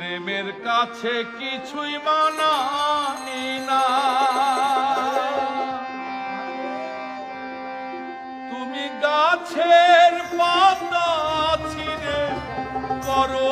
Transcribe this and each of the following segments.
প্রেমের কাছে কিছুই মানানি না। তুমি গাছের পাতা ছিঁড়ে করো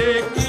take